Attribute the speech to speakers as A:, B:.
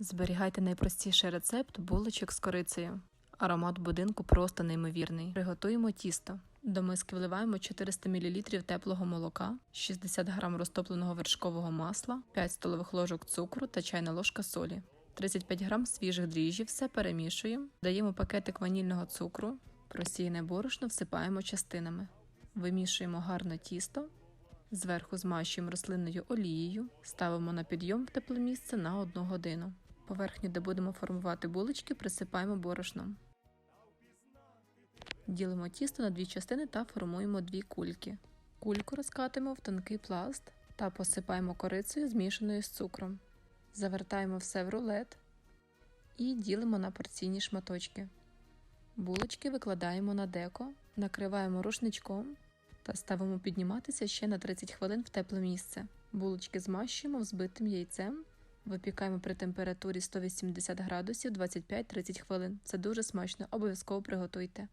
A: Зберігайте найпростіший рецепт булочок з корицею. Аромат будинку просто неймовірний. Приготуємо тісто. До миски вливаємо 400 мл теплого молока, 60 г розтопленого вершкового масла, 5 столових ложок цукру та чайна ложка солі. 35 г свіжих дріжджів, все перемішуємо, даємо пакетик ванільного цукру, просіяне борошно всипаємо частинами. Вимішуємо гарно тісто, зверху змащуємо рослинною олією, ставимо на підйом в тепле місце на 1 годину. Поверхню, де будемо формувати булочки, присипаємо борошном. Ділимо тісто на дві частини та формуємо дві кульки. Кульку розкатимо в тонкий пласт та посипаємо корицею, змішаною з цукром. Завертаємо все в рулет і ділимо на порційні шматочки. Булочки викладаємо на деко, накриваємо рушничком та ставимо підніматися ще на 30 хвилин в тепле місце. Булочки змащуємо взбитим яйцем, випікаємо при температурі 180 градусів 25-30 хвилин. Це дуже смачно, обов'язково приготуйте.